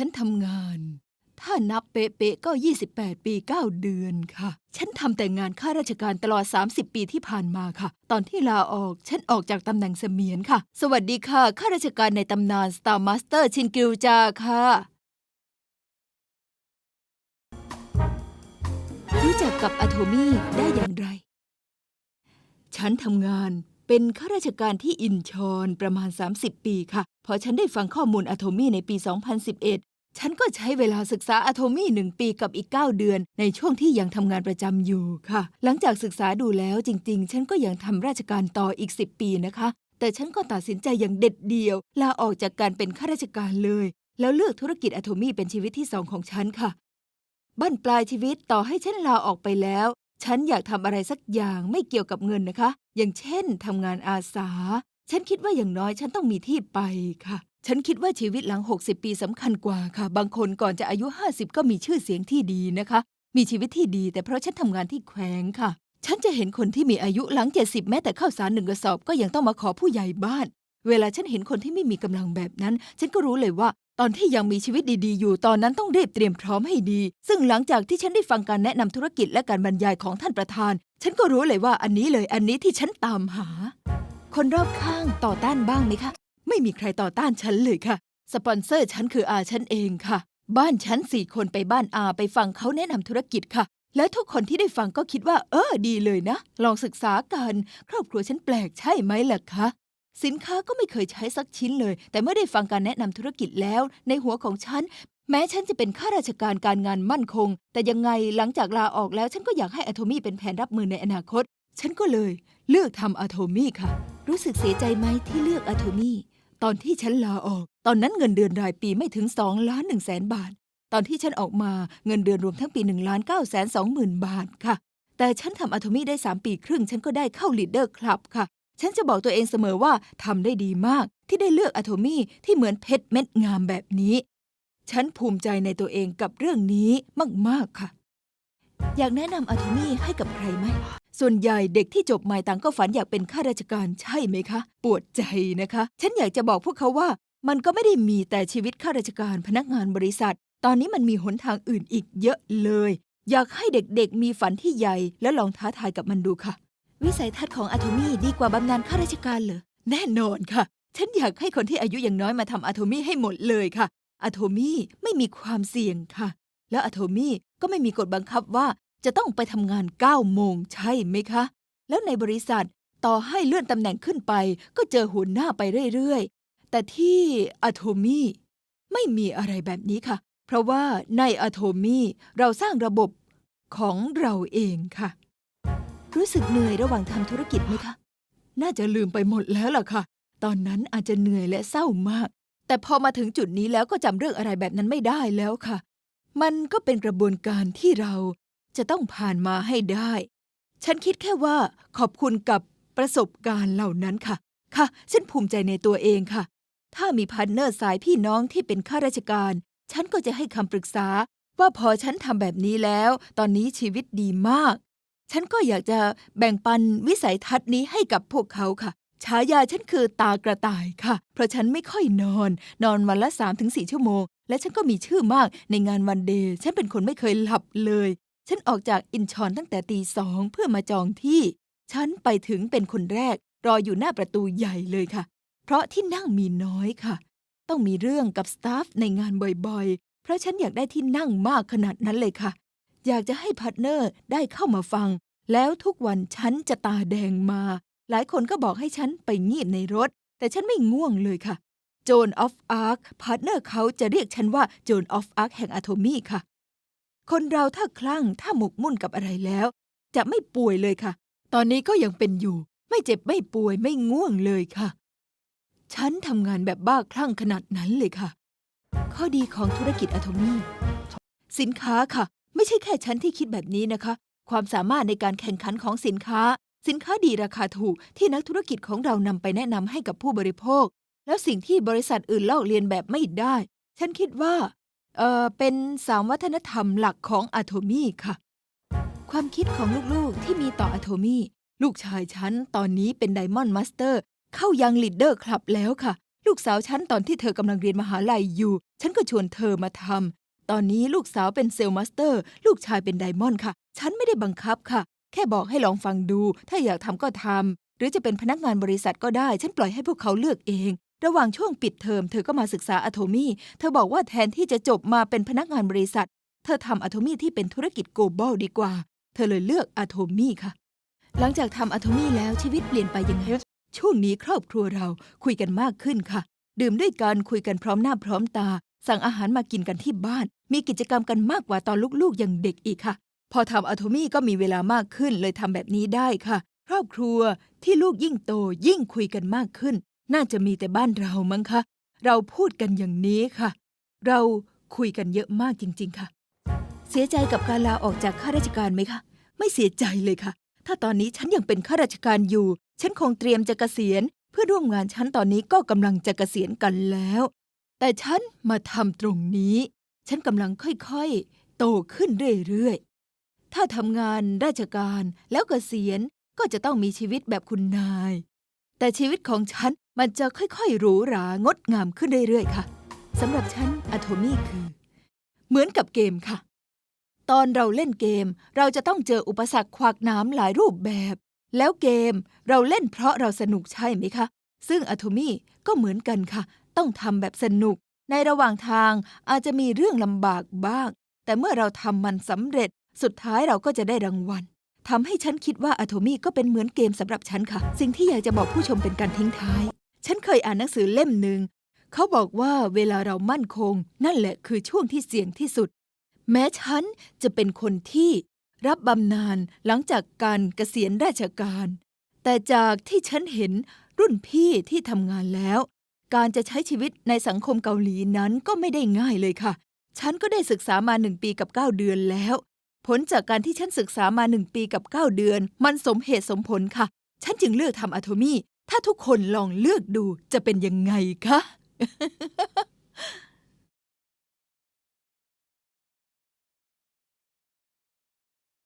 ฉันทำงาน ถ้านับเป๊ะๆก็ 28 ปี 9 เดือนค่ะ ฉันทำแต่งานข้าราชการตลอด 30 ปีที่ผ่านมาค่ะ ตอนที่ลาออกฉันออกจากตำแหน่งเสมียนค่ะ สวัสดีค่ะข้าราชการในตำนาน Star Master ชินกิวจาค่ะ รู้จักกับอะโทมี่ได้อย่างไร ฉันทำงานเป็นข้าราชการที่อินชอนประมาณ 30 ปีค่ะ พอฉันได้ฟังข้อมูลอะโทมี่ในปี 2011 ฉันก็ใช้เวลาศึกษาอะโทมี่หนึ่งปีกับอีก 9 เดือน ในช่วงที่ยังทำงานประจำอยู่ค่ะ หลังจากศึกษาดูแล้วจริง ๆ ฉันก็ยังทำราชการต่ออีก 10 ปีนะคะ แต่ฉันก็ตัดสินใจอย่างเด็ดเดี่ยว ลาออกจากการเป็นข้าราชการเลย แล้วเลือกธุรกิจอะโทมี่เป็นชีวิตที่สองของฉันค่ะบั้นปลายชีวิตต่อให้ฉันลาออกไปแล้ว ฉันอยากทำอะไรสักอย่างไม่เกี่ยวกับเงินนะคะ อย่างเช่นทำงานอาสา ฉันคิดว่าอย่างน้อยฉันต้องมีที่ไปค่ะ ฉันคิดว่าชีวิตหลัง 60 ปีสำคัญกว่าค่ะ บางคนก่อนจะอายุ 50 ก็มีชื่อเสียงที่ดีนะคะ มีชีวิตที่ดี แต่เพราะฉันทำงานที่แขวงค่ะ ฉันจะเห็นคนที่มีอายุหลัง 70 แม้แต่ข้าวสารหนึ่งกระสอบก็ยังต้องมาขอผู้ใหญ่บ้าน เวลาฉันเห็นคนที่ไม่มีกำลังแบบนั้น ฉันก็รู้เลยว่า ตอนที่ยังมีชีวิตดีๆ อยู่ตอนนั้นต้องรีบเตรียมพร้อมให้ดี ซึ่งหลังจากที่ฉันได้ฟังการแนะนำธุรกิจและการบรรยายของท่านประธาน ฉันก็รู้เลยว่าอันนี้เลยอันนี้ที่ฉันตามหา คนรอบข้างต่อต้านบ้างไหมคะ ไม่มีใครต่อต้านฉันเลยค่ะ สปอนเซอร์ฉันคืออาฉันเองค่ะ บ้านฉันสี่คนไปบ้านอาไปฟังเขาแนะนำธุรกิจค่ะ แล้วทุกคนที่ได้ฟังก็คิดว่า เออดีเลยนะ ลองศึกษากันครอบครัวฉันแปลกใช่ไหมล่ะคะสินค้าก็ไม่เคยใช้สักชิ้นเลย แต่เมื่อได้ฟังการแนะนำธุรกิจแล้ว ในหัวของฉัน แม้ฉันจะเป็นข้าราชการการงานมั่นคง แต่ยังไงหลังจากลาออกแล้วฉันก็อยากให้อะโทมี่เป็นแผนรับมือในอนาคต ฉันก็เลย เลือกทำอะโทมี่ค่ะ รู้สึกเสียใจไหมที่เลือกอะโทมี่ ตอนที่ฉันลาออก ตอนนั้นเงินเดือนรายปีไม่ถึง2ล้าน1แสนบาท ตอนที่ฉันออกมาเงินเดือนรวมทั้งปี1ล้าน9แสน2หมื่นบาทค่ะ แต่ฉันทำอะโทมี่ได้3ปีครึ่ง ฉันก็ได้เข้าลีดเดอร์คลับค่ะ ฉันจะบอกตัวเองเสมอว่าทำได้ดีมาก ที่ได้เลือกอะโทมี่ที่เหมือนเพชรเม็ดงามแบบนี้ ฉันภูมิใจในตัวเองกับเรื่องนี้มากๆค่ะ อยากแนะนำอะโทมี่ให้กับใครไหม ส่วนใหญ่เด็กที่จบใหม่ต่างก็ฝันอยากเป็นข้าราชการใช่ไหมคะ ปวดใจนะคะ ฉันอยากจะบอกพวกเขาว่า มันก็ไม่ได้มีแต่ชีวิตข้าราชการพนักงานบริษัท ตอนนี้มันมีหนทางอื่นอีกเยอะเลย อยากให้เด็กๆ มีฝันที่ใหญ่ และลองท้าทายกับมันดูค่ะ วิสัยทัศน์ของอะโทมี่ดีกว่าบำนาญข้าราชการเหรอแน่นอนค่ะ ฉันอยากให้คนที่อายุย่างน้อยมาทำอะโทมี่ให้หมดเลยค่ะอะโทมี่ไม่มีความเสี่ยงค่ะ แล้วอะโทมี่ก็ไม่มีกฎบังคับว่า จะต้องไปทำงาน9โมงใช่ไหมคะ แล้วในบริษัทต่อให้เลื่อนตำแหน่งขึ้นไป ก็เจอหัวหน้าไปเรื่อยๆ แต่ที่อะโทมี่ไม่มีอะไรแบบนี้ค่ะ เพราะว่าในอะโทมี่เราสร้างระบบของเราเองค่ะ รู้สึกเหนื่อยระหว่างทำธุรกิจไหมคะ น่าจะลืมไปหมดแล้วล่ะค่ะ ตอนนั้นอาจจะเหนื่อยและเศร้ามาก แต่พอมาถึงจุดนี้แล้วก็จำเรื่องอะไรแบบนั้นไม่ได้แล้วค่ะ มันก็เป็นกระบวนการที่เรา จะต้องผ่านมาให้ได้ ฉันคิดแค่ว่าขอบคุณกับประสบการณ์เหล่านั้นค่ะ ค่ะ ฉันภูมิใจในตัวเองค่ะ ถ้ามีพาร์ทเนอร์สายพี่น้องที่เป็นข้าราชการ ฉันก็จะให้คำปรึกษา ว่าพอฉันทำแบบนี้แล้ว ตอนนี้ชีวิตดีมาก ฉันก็อยากจะแบ่งปันวิสัยทัศน์นี้ให้กับพวกเขาค่ะ ฉายาฉันคือตากระต่ายค่ะ เพราะฉันไม่ค่อยนอน นอนวันละ3-4ชั่วโมง และฉันก็มีชื่อมากในงานวันเดย์ ฉันเป็นคนไม่เคยหลับเลย ฉันออกจากอินชอนตั้งแต่ตีสองเพื่อมาจองที่ ฉันไปถึงเป็นคนแรก รออยู่หน้าประตูใหญ่เลยค่ะ เพราะที่นั่งมีน้อยค่ะ ต้องมีเรื่องกับสตาฟในงานบ่อยๆ เพราะฉันอยากได้ที่นั่งมากขนาดนั้นเลยค่ะ อยากจะให้พาร์ทเนอร์ได้เข้ามาฟัง แล้วทุกวันฉันจะตาแดงมา หลายคนก็บอกให้ฉันไปงีบในรถ แต่ฉันไม่ง่วงเลยค่ะ โจนออฟอาร์คพาร์ทเนอร์เขาจะเรียกฉันว่าโจนออฟอาร์คแห่งอะโทมี่ค่ะ คนเราถ้าคลั่งถ้าหมกมุ่นกับอะไรแล้ว จะไม่ป่วยเลยค่ะ ตอนนี้ก็ยังเป็นอยู่ ไม่เจ็บไม่ป่วยไม่ง่วงเลยค่ะ ฉันทำงานแบบบ้าคลั่งขนาดนั้นเลยค่ะ ข้อดีของธุรกิจอะโทมี่ สินค้าค่ะ ไม่ใช่แค่ฉันที่คิดแบบนี้นะคะ ความสามารถในการแข่งขันของสินค้า สินค้าดีราคาถูกที่นักธุรกิจของเรานำไปแนะนำให้กับผู้บริโภค แล้วสิ่งที่บริษัทอื่นลอกเลียนแบบไม่ได้ ฉันคิดว่า เอ่อเป็นสามวัฒนธรรมหลักของอะโทมี่ค่ะ ความคิดของลูกๆที่มีต่ออะโทมี่ลูกชายฉันตอนนี้เป็นไดมอนด์มาสเตอร์เข้ายังลีดเดอร์คลับแล้วค่ะ ลูกสาวฉันตอนที่เธอกำลังเรียนมหาลัยอยู่ ฉันก็ชวนเธอมาทำตอนนี้ลูกสาวเป็นเซลล์มาสเตอร์ ลูกชายเป็นไดมอนด์ค่ะ ฉันไม่ได้บังคับค่ะ แค่บอกให้ลองฟังดู ถ้าอยากทำก็ทำหรือจะเป็นพนักงานบริษัทก็ได้ ฉันปล่อยให้พวกเขาเลือกเอง ระหว่างช่วงปิดเทอมเธอก็มาศึกษาอะโทมี่ เธอบอกว่าแทนที่จะจบมาเป็นพนักงานบริษัท เธอทำอะโทมี่ที่เป็นธุรกิจโกลบอลดีกว่า เธอเลยเลือกอะโทมี่ค่ะ หลังจากทำอะโทมี่แล้วชีวิตเปลี่ยนไปยังไง ช่วงนี้ครอบครัวเราคุยกันมากขึ้นค่ะ ดื่มด้วยกันคุยกันพร้อมหน้าพร้อมตา สั่งอาหารมากินกันที่บ้าน มีกิจกรรมกันมากกว่าตอนลูกๆยังเด็กอีกค่ะ พอทำอะโทมี่ก็มีเวลามากขึ้นเลยทำแบบนี้ได้ค่ะ ครอบครัวที่ลูกยิ่งโตยิ่งคุยกันมากขึ้น น่าจะมีแต่บ้านเรามั้งคะ เราพูดกันอย่างนี้ค่ะ เราคุยกันเยอะมากจริง ๆ ค่ะ เสียใจกับการลาออกจากข้าราชการไหมคะ ไม่เสียใจเลยค่ะ ถ้าตอนนี้ฉันยังเป็นข้าราชการอยู่ ฉันคงเตรียมจะเกษียณ เพื่อร่วมงานฉันตอนนี้ก็กำลังจะเกษียณกันแล้ว แต่ฉันมาทำตรงนี้ ฉันกำลังค่อยๆ โตขึ้นเรื่อยๆ ถ้าทำงานราชการแล้วเกษียณก็จะต้องมีชีวิตแบบคุณนาย แต่ชีวิตของฉัน มันจะค่อยๆหรูหรางดงามขึ้นเรื่อยๆค่ะสำหรับฉันอะโทมี่คือ เหมือนกับเกมค่ะ ตอนเราเล่นเกม เราจะต้องเจออุปสรรคขวากหน้ำหลายรูปแบบ แล้วเกมเราเล่นเพราะเราสนุกใช่ไหมคะ ซึ่งอะโทมี่ก็เหมือนกันค่ะ ต้องทำแบบสนุก ในระหว่างทางอาจจะมีเรื่องลำบากบ้าง แต่เมื่อเราทำมันสำเร็จ สุดท้ายเราก็จะได้รางวัลทำให้ฉันคิดว่าอะโทมี่ก็เป็นเหมือนเกมสำหรับฉันค่ะ สิ่งที่อยากจะบอกผู้ชมเป็นการทิ้งท้าย ฉันเคยอ่านหนังสือเล่มหนึ่ง เขาบอกว่าเวลาเรามั่นคง นั่นแหละคือช่วงที่เสี่ยงที่สุด แม้ฉันจะเป็นคนที่รับบำนาญหลังจากการเกษียณราชการ แต่จากที่ฉันเห็นรุ่นพี่ที่ทำงานแล้ว การจะใช้ชีวิตในสังคมเกาหลีนั้นก็ไม่ได้ง่ายเลยค่ะ ฉันก็ได้ศึกษามาหนึ่งปีกับ 9 เดือนแล้ว ผลจากการที่ฉันศึกษามาหนึ่งปีกับ 9 เดือน มันสมเหตุสมผลค่ะ ฉันจึงเลือกทำอะโทมี่ ถ้าทุกคนลองเลือกดูจะเป็นยังไงคะ